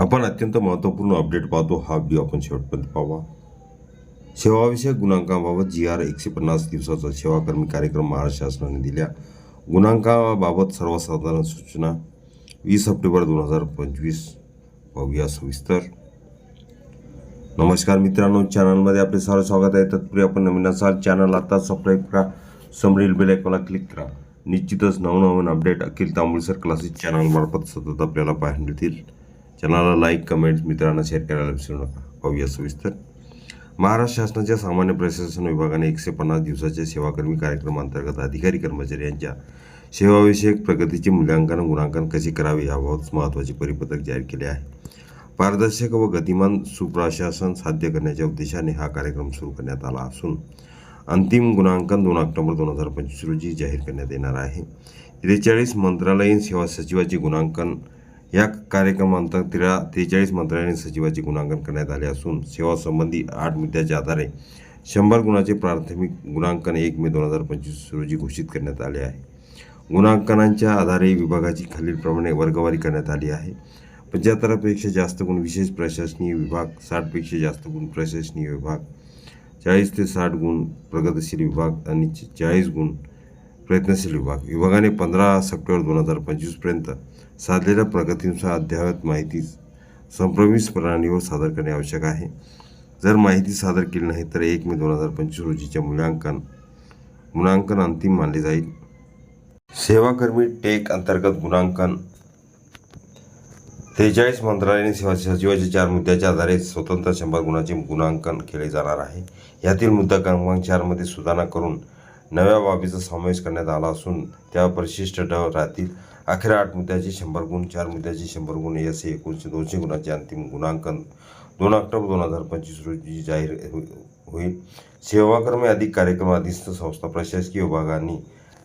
आपण अत्यंत महत्त्वपूर्ण अपडेट पाहतो. हा व्हिडिओ आपण शेवटपर्यंत पाहावा. सेवाविषयक गुणांकाबाबत जी आर एकशे पन्नास दिवसाचा सेवाकर्मी कार्यक्रम महाराष्ट्र शासनाने दिल्या. गुणांकाबाबत सर्वसाधारण सूचना. वीस सप्टेंबर दोन हजार पंचवीस. पाहूया सविस्तर. नमस्कार मित्रांनो. चॅनलमध्ये आपले सर्व स्वागत आहे. तत्पूर्वी आपण नवीन असाल चॅनल आता सबस्क्राईब करा. समरील बेल आयकॉनला क्लिक करा. निश्चितच नवनवीन अपडेट अखिल तांबुळसर क्लासेस चॅनलमार्फत सतत आपल्याला पाहायला मिळतील. चॅनलला लाईक कमेंट्स मित्रांना शेअर करायला विसरू नका. पाहूया सविस्तर. महाराष्ट्र शासनाच्या सामान्य प्रशासन विभागाने एकशे पन्नास दिवसाच्या सेवाकर्मी कार्यक्रमांतर्गत अधिकारी कर्मचारी यांच्या सेवाविषयक प्रगतीचे मूल्यांकन गुणांकन कसे करावे याबाबत महत्त्वाचे परिपत्रक जाहीर केले आहे. पारदर्शक व गतिमान सुप्रशासन साध्य करण्याच्या उद्देशाने हा कार्यक्रम सुरू करण्यात आला असून अंतिम गुणांकन दोन ऑक्टोबर दोन हजार पंचवीस रोजी जाहीर करण्यात येणार आहे. त्रेचाळीस मंत्रालयीन सेवा सचिवाचे गुणांकन या कार्यक्रमांतर्गत तेरा त्रेचाळीस मंत्रालयीन सचिवाचे गुणांकन करण्यात आले असून सेवा संबंधी आठ मुद्द्याच्या आधारे शंभर गुणाचे प्राथमिक गुणांकन एक मे दोन हजार पंचवीस रोजी घोषित करण्यात आले आहे. गुणांकनांच्या आधारे विभागाची खालीलप्रमाणे वर्गवारी करण्यात आली आहे. पंच्याहत्तरपेक्षा जास्त गुण विशेष प्रशासनीय विभाग साठपेक्षा जास्त गुण प्रशासनीय विभाग चाळीस ते साठ गुण प्रगतशील विभाग आणि चाळीस गुण प्रयत्नशील विभाग. विभागाने पंधरा सप्टेंबर दोन हजार पंचवीसपर्यंत साधलेल्या प्रगतीनुसार अद्ययावत माहिती संप्रमिस प्रणालीवर सादर करणे आवश्यक आहे. जर माहिती सादर केली नाही तर एक मे दोन हजार पंचवीस रोजीच्या मूल्यांकन गुणांकन अंतिम मानले जाईल. सेवाकर्मी टेक अंतर्गत गुणांकन त्रेचाळीस मंत्रालयाने सेवा सचिवाच्या चार मुद्द्याच्या आधारे स्वतंत्र शंभर गुणाचे गुणांकन केले जाणार आहे. यातील मुद्दा क्रमांक चारमध्ये सुधारणा करून नव्या बाबीचा समावेश करण्यात आला असून त्या परिशिष्ट ड राहतील अखेर आठ मुद्द्याचे शंभर गुण चार मुद्द्याचे शंभर गुण असे एकोणीसशे दोनशे गुणांचे अंतिम गुणांकन. दोन ऑक्टोबर दोन हजार पंचवीस रोजी जाहीर हो-, होईल. सेवाकर्मी अधिक कार्यक्रम अधीनस्थ संस्था प्रशासकीय विभागांनी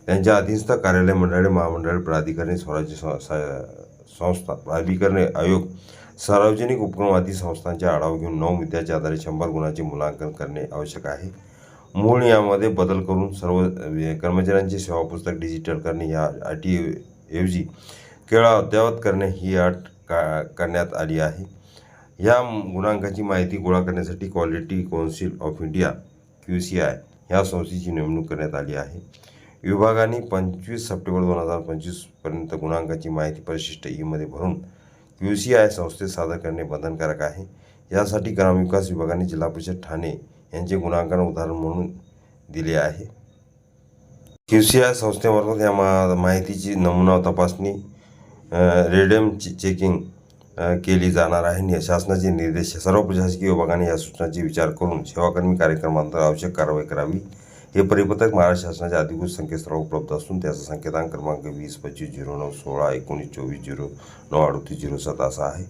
त्यांच्या अधीनस्थ कार्यालय मंडळे महामंडळ प्राधिकरणे स्वराज्य स- संस्था प्राधिकरणे आयोग सार्वजनिक उपक्रम आदी संस्थांचा आढावा घेऊन नऊ मुद्द्याच्या आधारे शंभर गुणांचे मूल्यांकन करणे आवश्यक आहे. मूळ यामध्ये बदल करून सर्व कर्मचाऱ्यांची कर्मचाऱ्यांचे सेवा पुस्तक डिजिटल करणे या आय टी ऐवजी केवळ अद्ययावत करणे ही अट का करण्यात आली आहे. या गुणांकाची माहिती गोळा करण्यासाठी quality council of India Q C I ह्या संस्थेची नेमणूक करण्यात आली आहे. विभागाने पंचवीस सप्टेंबर दोन हजार पंचवीसपर्यंत गुणांकाची माहिती परिशिष्ट ईमध्ये भरून क्यू सी आय संस्थेत सादर करणे बंधनकारक आहे. यासाठी ग्रामविकास विभागाने जिल्हा परिषद ठाणे यांचे गुणांकन उदाहरण म्हणून दिले आहे. क्यू सी आय संस्थेमार्फत या मा माहितीची नमुना तपासणी रेडियम चेकिंग केली जाणार आहे शासनाचे निर्देश सर्व प्रशासकीय विभागाने या सूचनांचे विचार करून सेवाकर्मी कार्यक्रमांतर आवश्यक कारवाई करावी. हे परिपत्रक महाराष्ट्र शासनाच्या अधिकृत संकेतस्थळावर उपलब्ध असून त्याचा संकेतांक क्रमांक वीस पंचवीस झिरो नऊ सोळा एकोणीस चोवीस झिरो नऊ अडतीस झिरो सात असा आहे.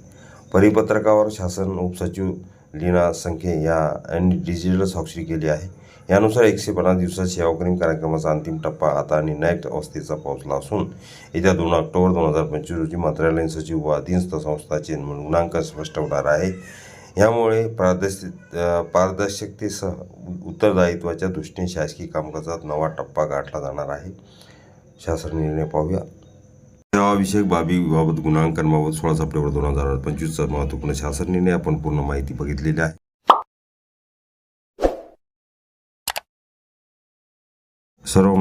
परिपत्रकावर शासन उपसचिव लीना संखे या यांनी डिजिटल स्वाक्षरी केली आहे. यानुसार एकशे पन्नास दिवसात सेवाकर्मी कार्यक्रमाचा अंतिम टप्पा आता निर्णायक अवस्थेचा पोहोचला असून येत्या दोन ऑक्टोबर दोन हजार पंचवीस रोजी मंत्रालयीन सचिव व अधीनस्थ संस्थाचे गुणांक स्पष्ट होणार आहे. यामुळे पारदर्शक पारदर्शकतेसह उत्तरदायित्वाच्या दृष्टीने शासकीय कामकाजात नवा टप्पा गाठला जाणार आहे. शासन निर्णय पाहूया. सेवाविषयक बाबी बाबत गुणांकनाबाबत सोळा सप्टेंबर दोन हजार पंचवीसचा महत्त्वपूर्ण शासन निर्णय आपण पूर्ण माहिती बघितलेली आहे. सर्व